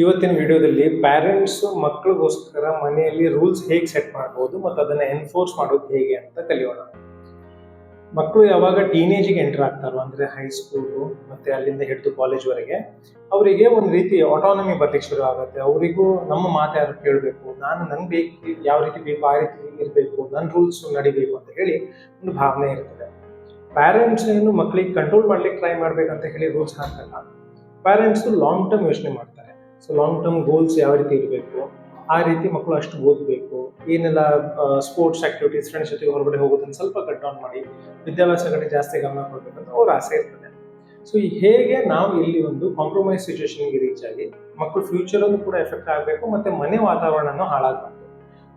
ಇವತ್ತಿನ ವಿಡಿಯೋದಲ್ಲಿ ಪ್ಯಾರೆಂಟ್ಸ್ ಮಕ್ಕಳಿಗೋಸ್ಕರ ಮನೆಯಲ್ಲಿ ರೂಲ್ಸ್ ಹೇಗೆ ಸೆಟ್ ಮಾಡ್ಬೋದು ಮತ್ತು ಅದನ್ನು ಎನ್ಫೋರ್ಸ್ ಮಾಡೋದು ಹೇಗೆ ಅಂತ ಕಲಿಯೋಣ. ಮಕ್ಕಳು ಯಾವಾಗ ಟೀನೇಜಿಗೆ ಎಂಟರ್ ಆಗ್ತಾರೋ, ಅಂದರೆ ಹೈಸ್ಕೂಲು ಮತ್ತು ಅಲ್ಲಿಂದ ಹಿಡಿದು ಕಾಲೇಜ್ವರೆಗೆ ಅವರಿಗೆ ಒಂದು ರೀತಿ ಆಟೋನಮಿ ಬರ್ಲಿಕ್ಕೆ ಶುರು ಆಗುತ್ತೆ. ಅವರಿಗೂ ನಮ್ಮ ಮಾತು ಯಾರು ಕೇಳಬೇಕು, ನಾನು ನಂಗೆ ಬೇಕು, ಯಾವ ರೀತಿ ಬೇಕು, ಆ ರೀತಿ ಇರಬೇಕು ನನ್ನ ರೂಲ್ಸ್ ನಡಿಬೇಕು ಅಂತ ಹೇಳಿ ಒಂದು ಭಾವನೆ ಇರ್ತದೆ. ಪ್ಯಾರೆಂಟ್ಸ್ ಏನು ಮಕ್ಕಳಿಗೆ ಕಂಟ್ರೋಲ್ ಮಾಡ್ಲಿಕ್ಕೆ ಟ್ರೈ ಮಾಡ್ಬೇಕಂತ ಹೇಳಿ ರೂಲ್ಸ್ ಹಾಕಲ್ಲ. ಪ್ಯಾರೆಂಟ್ಸು ಲಾಂಗ್ ಟರ್ಮ್ ಯೋಚನೆ ಮಾಡ್ತಾರೆ. ಸೊ ಲಾಂಗ್ ಟರ್ಮ್ ಗೋಲ್ಸ್ ಯಾವ ರೀತಿ ಇರಬೇಕು? ಆ ರೀತಿ ಮಕ್ಕಳು ಅಷ್ಟು ಓದಬೇಕು. ಏನೆಲ್ಲ ಸ್ಪೋರ್ಟ್ಸ್ ಆಕ್ಟಿವಿಟೀಸ್ ಫ್ರೆಂಡ್ಸ್ ಜೊತೆಗೆ ಹೊರಗಡೆ ಹೋಗೋದನ್ನ ಸ್ವಲ್ಪ ಕಟ್ ಡೌನ್ ಮಾಡಿ, ವಿದ್ಯಾಭ್ಯಾಸ ಕಡೆ ಜಾಸ್ತಿ ಗಮನ ಕೊಡಬೇಕಂತ ಅವ್ರ ಆಸೆ ಇರ್ತದೆ. ಸೊ ಹೇಗೆ ನಾವು ಇಲ್ಲಿ ಒಂದು ಕಾಂಪ್ರಮೈಸ್ ಸಿಚುವೇಶನ್ಗೆ ರೀಚ್ ಆಗಿ, ಮಕ್ಕಳು ಫ್ಯೂಚರಲ್ಲೂ ಕೂಡ ಎಫೆಕ್ಟ್ ಆಗಬೇಕು ಮತ್ತೆ ಮನೆ ವಾತಾವರಣನೂ ಹಾಳಾಗಬಾರ್ದು.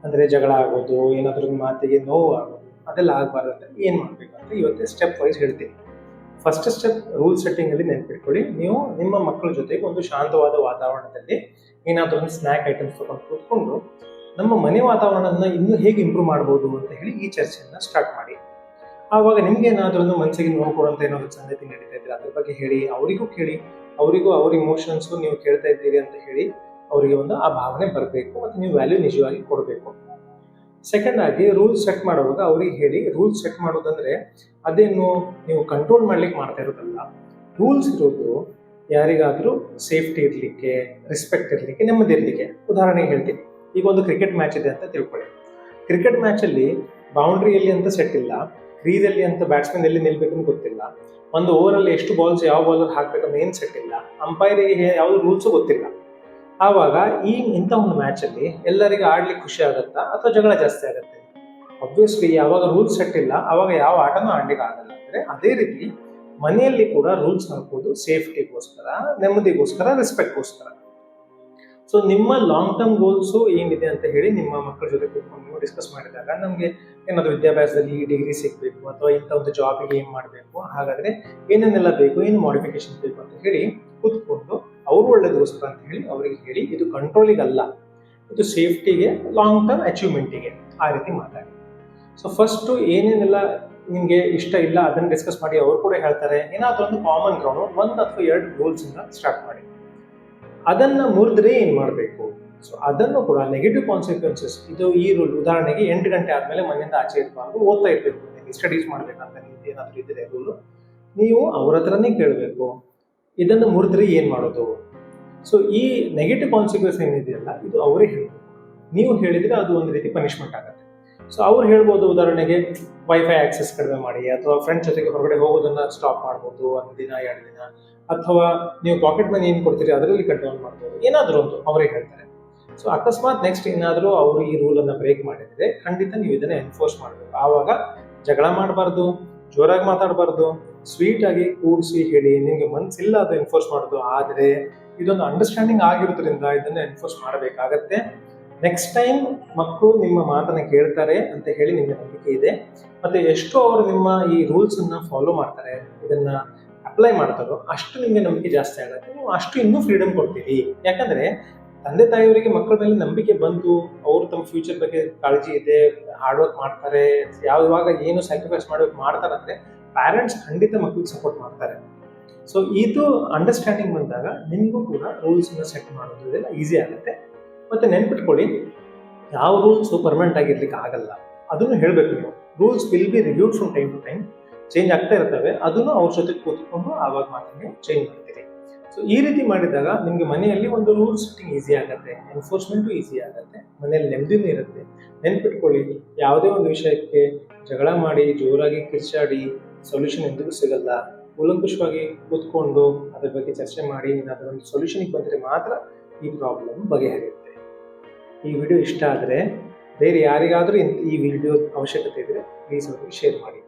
ಅಂದ್ರೆ ಜಗಳ ಆಗೋದು, ಏನಾದ್ರೂ ಮಾತಿಗೆ ನೋವು ಆಗೋದು, ಅದೆಲ್ಲ ಆಗಬಾರ್ದಂತ ಏನು ಮಾಡಬೇಕು ಅಂತ ಇವತ್ತೇ ಸ್ಟೆಪ್ ವೈಸ್ ಹೇಳ್ತೀನಿ. ಫಸ್ಟ್ ಸ್ಟೆಪ್ ರೂಲ್ ಸೆಟ್ಟಿಂಗ್ ಅಲ್ಲಿ ನೆನ್ಪಿಟ್ಕೊಳ್ಳಿ. ನೀವು ನಿಮ್ಮ ಮಕ್ಕಳ ಜೊತೆಗೆ ಒಂದು ಶಾಂತವಾದ ವಾತಾವರಣದಲ್ಲಿ ಏನಾದರೂ ಒಂದು ಸ್ನ್ಯಾಕ್ ಐಟಮ್ಸ್ ತಗೊಂಡು ಕೂತ್ಕೊಂಡು ನಮ್ಮ ಮನೆ ವಾತಾವರಣನ ಇನ್ನೂ ಹೇಗೆ ಇಂಪ್ರೂವ್ ಮಾಡ್ಬೋದು ಅಂತ ಹೇಳಿ ಈ ಚರ್ಚೆಯನ್ನ ಸ್ಟಾರ್ಟ್ ಮಾಡಿ. ಆವಾಗ ನಿಮ್ಗೆ ಏನಾದರೂ ಒಂದು ಮನಸ್ಸಿಗೆ ನೋವು ಕೊಡುವಂತ ಏನಾದ್ರು ಸಂಗತಿ ನಡೀತಾ ಇದ್ರೆ ಅದ್ರ ಬಗ್ಗೆ ಹೇಳಿ, ಅವರಿಗೂ ಕೇಳಿ, ಅವರಿಗೂ ಅವ್ರ ಇಮೋಷನ್ಸ್ ನೀವು ಕೇಳ್ತಾ ಇದ್ದೀರಿ ಅಂತ ಹೇಳಿ ಅವರಿಗೆ ಒಂದು ಆ ಭಾವನೆ ಬರಬೇಕು. ಮತ್ತು ನೀವು ವ್ಯಾಲ್ಯೂ ನಿಜವಾಗಿ ಕೊಡಬೇಕು. ಸೆಕೆಂಡ್ ಆಗಿ ರೂಲ್ಸ್ ಸೆಟ್ ಮಾಡುವಾಗ ಅವ್ರಿಗೆ ಹೇಳಿ ರೂಲ್ಸ್ ಸೆಟ್ ಮಾಡೋದಂದ್ರೆ ಅದೇನು ನೀವು ಕಂಟ್ರೋಲ್ ಮಾಡ್ಲಿಕ್ಕೆ ಮಾಡ್ತಾ ಇರೋದಲ್ಲ. ರೂಲ್ಸ್ ಇರೋದು ಯಾರಿಗಾದರೂ ಸೇಫ್ಟಿ ಇರಲಿಕ್ಕೆ ರೆಸ್ಪೆಕ್ಟ್ ಇರಲಿಕ್ಕೆ, ನೆಮ್ಮದಿ ಇರಲಿಕ್ಕೆ. ಉದಾಹರಣೆಗೆ ಹೇಳ್ತೀನಿ. ಈಗ ಒಂದು ಕ್ರಿಕೆಟ್ ಮ್ಯಾಚ್ ಇದೆ ಅಂತ ತಿಳ್ಕೊಳ್ಳಿ. ಕ್ರಿಕೆಟ್ ಮ್ಯಾಚಲ್ಲಿ ಬೌಂಡ್ರಿಯಲ್ಲಿ ಅಂತ ಸೆಟ್ ಇಲ್ಲ. ಕ್ರೀಸಲ್ಲಿ ಅಂತ ಬ್ಯಾಟ್ಸ್ಮನ್ ಎಲ್ಲಿ ನಿಲ್ಬೇಕಂತ ಗೊತ್ತಿಲ್ಲ. ಒಂದು ಓವರಲ್ಲಿ ಎಷ್ಟು ಬಾಲ್ಸ್ ಯಾವ ಬಾಲರ್ ಹಾಕ್ಬೇಕಂತ ಏನ್ ಸೆಟ್ ಇಲ್ಲ. ಅಂಪೈರಿಗೆ ಯಾವ್ದು ರೂಲ್ಸು ಗೊತ್ತಿಲ್ಲ. ಆವಾಗ ಈ ಇಂಥ ಒಂದು ಮ್ಯಾಚಲ್ಲಿ ಎಲ್ಲರಿಗೆ ಆಡ್ಲಿಕ್ಕೆ ಖುಷಿ ಆಗುತ್ತಾ ಅಥವಾ ಜಗಳ ಜಾಸ್ತಿ ಆಗುತ್ತೆ? ಅಬ್ವಿಯಸ್ಲಿ ಯಾವಾಗ ರೂಲ್ಸ್ ಸೆಟ್ ಇಲ್ಲ ಅವಾಗ ಯಾವ ಆಟನೂ ಆಡ್ಲಿಕ್ಕೆ ಆಗಲ್ಲ. ಅಂದ್ರೆ ಅದೇ ರೀತಿ ಮನೆಯಲ್ಲಿ ಕೂಡ ರೂಲ್ಸ್ ಹಾಕೋದು ಸೇಫ್ಟಿಗೋಸ್ಕರ ನೆಮ್ಮದಿಗೋಸ್ಕರ ರೆಸ್ಪೆಕ್ಟ್ಗೋಸ್ಕರ ಸೊ ನಿಮ್ಮ ಲಾಂಗ್ ಟರ್ಮ್ ಗೋಲ್ಸು ಏನಿದೆ ಅಂತ ಹೇಳಿ ನಿಮ್ಮ ಮಕ್ಕಳ ಜೊತೆ ಕೂತ್ಕೊಂಡು ನೀವು ಡಿಸ್ಕಸ್ ಮಾಡಿದಾಗ ನಮಗೆ ಏನಾದರೂ ವಿದ್ಯಾಭ್ಯಾಸದಲ್ಲಿ ಡಿಗ್ರಿ ಸಿಗಬೇಕು ಅಥವಾ ಇಂಥ ಒಂದು ಜಾಬಿಗೆ ಏನು ಮಾಡಬೇಕು? ಹಾಗಾದರೆ ಏನೇನೆಲ್ಲ ಬೇಕು, ಏನು ಮಾಡಿಫಿಕೇಶನ್ ಬೇಕು ಅಂತ ಹೇಳಿ ಕೂತ್ಕೊಂಡು ಅವ್ರು ಒಳ್ಳೇದಗೋಸ್ಕರ ಅಂತ ಹೇಳಿ ಅವರಿಗೆ ಹೇಳಿ ಇದು ಕಂಟ್ರೋಲಿಗೆ ಅಲ್ಲ ಇದು ಸೇಫ್ಟಿಗೆ ಲಾಂಗ್ ಟರ್ಮ್ ಅಚೀವ್ಮೆಂಟಿಗೆ ಆ ರೀತಿ ಮಾತಾಡಿ. ಸೊ ಫಸ್ಟು ಏನೇನೆಲ್ಲ ನಿಮಗೆ ಇಷ್ಟ ಇಲ್ಲ ಅದನ್ನು ಡಿಸ್ಕಸ್ ಮಾಡಿ ಅವರು ಕೂಡ ಹೇಳ್ತಾರೆ. ಏನಾದರೂ ಒಂದು ಕಾಮನ್ ಗ್ರೌಂಡ್ ಒಂದು ಅಥವಾ ಎರಡು ಗೋಲ್ಸ್ ಇಂದ ಸ್ಟಾರ್ಟ್ ಮಾಡಿ. ಅದನ್ನ ಮುರಿದ್ರೆ ಏನು ಮಾಡಬೇಕು? ಸೊ ಅದನ್ನು ಕೂಡ ನೆಗೆಟಿವ್ ಕಾನ್ಸಿಕ್ವೆನ್ಸಸ್ ಇದು ಈ ರೂಲ್ ಉದಾಹರಣೆಗೆ ಎಂಟು ಗಂಟೆ ಆದಮೇಲೆ ಮನೆಯಿಂದ ಆಚೆ ಇರಬಾರ್ದು, ಓದ್ತಾ ಇರ್ಬೇಕು. ಸ್ಟಡೀಸ್ ಮಾಡಬೇಕಂತ ನಿಮ್ಗೆ ಏನಾದರೂ ಇದ್ರೆ ರೂಲು ನೀವು ಅವ್ರ ಹತ್ರನೇ ಕೇಳಬೇಕು, ಇದನ್ನು ಮುರಿದ್ರೆ ಏನು ಮಾಡೋದು? ಸೊ ಈ ನೆಗೆಟಿವ್ ಕಾನ್ಸಿಕ್ವೆನ್ಸ್ ಏನಿದೆಯಲ್ಲ, ಇದು ಅವರೇ ಹೇಳಬೇಕು. ನೀವು ಹೇಳಿದ್ರೆ ಅದು ಒಂದು ರೀತಿ ಪನಿಷ್ಮೆಂಟ್ ಆಗುತ್ತೆ. ಸೊ ಅವ್ರು ಹೇಳ್ಬೋದು ಉದಾಹರಣೆಗೆ ವೈಫೈ ಆಕ್ಸೆಸ್ ಕಡಿಮೆ ಮಾಡಿ, ಅಥವಾ ಫ್ರೆಂಡ್ಸ್ ಜೊತೆಗೆ ಹೊರಗಡೆ ಹೋಗೋದನ್ನ ಸ್ಟಾಪ್ ಮಾಡ್ಬೋದು ಒಂದು ದಿನ, ಎರಡು ದಿನ, ಅಥವಾ ನೀವು ಪಾಕೆಟ್ ಮನಿ ಏನು ಕೊಡ್ತೀರಿ ಅದರಲ್ಲಿ ಕಟ್ ಡೌನ್ ಮಾಡ್ಬೋದು. ಏನಾದರೂ ಒಂದು ಅವರೇ ಹೇಳ್ತಾರೆ. ಸೊ ಅಕಸ್ಮಾತ್ ನೆಕ್ಸ್ಟ್ ಏನಾದರೂ ಅವರು ಈ ರೂಲನ್ನು ಬ್ರೇಕ್ ಮಾಡಿದರೆ ಖಂಡಿತ ನೀವು ಇದನ್ನು ಎನ್ಫೋರ್ಸ್ ಮಾಡಬೇಕು. ಆವಾಗ ಜಗಳ ಮಾಡಬಾರ್ದು, ಜೋರಾಗಿ ಮಾತಾಡಬಾರ್ದು ಸ್ವೀಟ್ ಆಗಿ ಕೂಡಿಸಿ ಹೇಳಿ, ನಿಮಗೆ ಮನಸ್ಸಿಲ್ಲ ಅದು ಎನ್ಫೋರ್ಸ್ ಮಾಡೋದು, ಆದರೆ ಇದೊಂದು ಅಂಡರ್ಸ್ಟ್ಯಾಂಡಿಂಗ್ ಆಗಿರೋದ್ರಿಂದ ಇದನ್ನು ಎನ್ಫೋರ್ಸ್ ಮಾಡಬೇಕಾಗತ್ತೆ. ನೆಕ್ಸ್ಟ್ ಟೈಮ್ ಮಕ್ಕಳು ನಿಮ್ಮ ಮಾತನ್ನ ಕೇಳ್ತಾರೆ ಅಂತ ಹೇಳಿ ನಿಮಗೆ ನಂಬಿಕೆ ಇದೆ. ಮತ್ತೆ ಎಷ್ಟು ಅವರು ನಿಮ್ಮ ಈ ರೂಲ್ಸ್ ಅನ್ನ ಫಾಲೋ ಮಾಡ್ತಾರೆ, ಇದನ್ನ ಅಪ್ಲೈ ಮಾಡ್ತಾರೋ ಅಷ್ಟು ನಿಮಗೆ ನಂಬಿಕೆ ಜಾಸ್ತಿ ಆಗುತ್ತೆ. ನೀವು ಅಷ್ಟು ಇನ್ನೂ ಫ್ರೀಡಮ್ ಕೊಡ್ತೀರಿ. ಯಾಕಂದ್ರೆ ತಂದೆ ತಾಯಿಯವರಿಗೆ ಮಕ್ಕಳ ಮೇಲೆ ನಂಬಿಕೆ ಬಂತು ಅವರು ತಮ್ಮ ಫ್ಯೂಚರ್ ಬಗ್ಗೆ ಕಾಳಜಿ ಇದೆ ಹಾರ್ಡ್ ವರ್ಕ್ ಮಾಡ್ತಾರೆ ಯಾವಾಗ ಏನು ಸ್ಯಾಕ್ರಿಫೈಸ್ ಮಾಡಬೇಕು ಮಾಡ್ತಾರಂದ್ರೆ ಪ್ಯಾರೆಂಟ್ಸ್ ಖಂಡಿತ ಮಕ್ಕಳಿಗೆ ಸಪೋರ್ಟ್ ಮಾಡ್ತಾರೆ. ಸೊ ಇದು ಅಂಡರ್ಸ್ಟ್ಯಾಂಡಿಂಗ್ ಬಂದಾಗ ನಿಮಗೂ ಕೂಡ ರೂಲ್ಸ್ ಸೆಟ್ ಮಾಡೋದು ಇದೆಲ್ಲ ಈಸಿ ಆಗುತ್ತೆ. ಮತ್ತೆ ನೆನ್ಪಿಟ್ಕೊಳ್ಳಿ, ಯಾವ ರೂಲ್ಸು ಪರ್ಮನೆಂಟ್ ಆಗಿರ್ಲಿಕ್ಕೆ ಆಗಲ್ಲ. ಅದನ್ನು ಹೇಳಬೇಕು ನೀವು. Rules will be reviewed from time to time change ಆಗ್ತಾ ಇರ್ತವೆ. ಅದನ್ನು ಅವ್ರ ಜೊತೆ ಕೂತ್ಕೊಂಡು ಆವಾಗ ಮಾತ್ರ ನೀವು ಚೇಂಜ್ ಮಾಡ್ತೀರಿ. ಸೊ ಈ ರೀತಿ ಮಾಡಿದಾಗ ನಿಮಗೆ ಮನೆಯಲ್ಲಿ ಒಂದು ರೂಲ್ ಸೆಟ್ಟಿಂಗ್ ಈಸಿ ಆಗುತ್ತೆ ಎನ್ಫೋರ್ಸ್ಮೆಂಟು ಈಸಿ ಆಗುತ್ತೆ, ಮನೆಯಲ್ಲಿ ನೆಮ್ಮದಿನೂ ಇರುತ್ತೆ. ನೆನ್ಪಿಟ್ಕೊಳ್ಳಿ, ಯಾವುದೇ ಒಂದು ವಿಷಯಕ್ಕೆ ಜಗಳ ಮಾಡಿ, ಜೋರಾಗಿ ಕಿರ್ಚಾಡಿ ಸೊಲ್ಯೂಷನ್ ಎಂದಿಗೂ ಸಿಗಲ್ಲ. ಕೂಲಂಕುಷವಾಗಿ ಕೂತ್ಕೊಂಡು ಅದ್ರ ಬಗ್ಗೆ ಚರ್ಚೆ ಮಾಡಿ, ಏನಾದರೂ ಒಂದು ಸೊಲ್ಯೂಷನಿಗೆ ಬಂದರೆ ಮಾತ್ರ ಈ ಪ್ರಾಬ್ಲಮ್ ಬಗೆಹರಿಯುತ್ತೆ. ಈ ವಿಡಿಯೋ ಇಷ್ಟ ಆದರೆ ಬೇರೆ ಯಾರಿಗಾದರೂ ಈ ವಿಡಿಯೋ ಅವಶ್ಯಕತೆ ಇದ್ದರೆ ಪ್ಲೀಸ್ ಅವರಿಗೆ ಶೇರ್ ಮಾಡಿ.